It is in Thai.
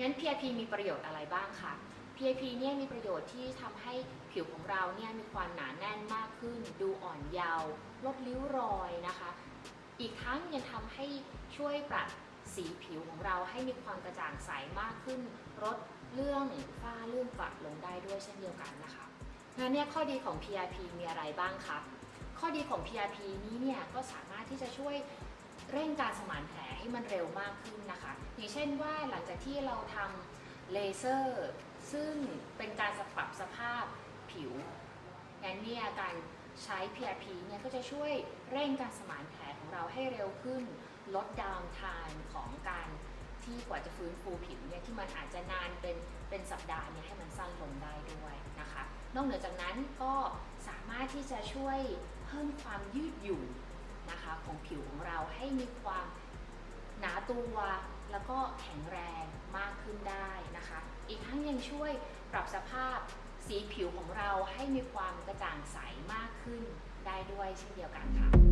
งั้น PRP มีประโยชน์อะไรบ้างคะ PRP เนี่ยมีประโยชน์ที่ทำให้ผิวของเราเนี่ยมีความหนาแน่นมากขึ้น ดูอ่อนเยาว์ลดริ้วรอยนะคะ อีกทั้งยังทำให้ช่วยปรับสีผิวของเราให้มีความกระจ่างใสมากขึ้นลดเรื่องฝ้าเรื่องกระลงได้ด้วยเช่นเดียวกันนะคะงั้นเนี่ยข้อดีของ PRP มีอะไรบ้างคะ ข้อดีของ PRP นี้เนี่ยก็สามารถที่จะช่วยเร่งการสมานแผล ให้มันเร็วมากขึ้นนะคะ อย่างเช่นว่าหลังจากที่เราทำเลเซอร์ ซึ่งเป็นการปรับสภาพผิวงั้นเนี่ยการใช้ PRP เนี่ยก็จะช่วยเร่งการสมานแผลของเราให้เร็วขึ้น ลดดาวน์ไทม์ของการที่กว่าจะฟื้นฟูผิวเนี่ยที่มันอาจจะนานเป็นเป็นสัปดาห์เนี่ยให้มันสั้นลงได้ด้วยนะคะ นอกเหนือจากนั้นก็สามารถที่จะช่วยเพิ่มความยืดหยุ่นนะคะของผิวของเราให้มีความ ตัวแล้วก็แข็งแรงมากขึ้นได้นะคะ อีกทั้งยังช่วยปรับสภาพสีผิวของเราให้มีความกระจ่างใสมากขึ้นได้ด้วยเช่นเดียวกันค่ะ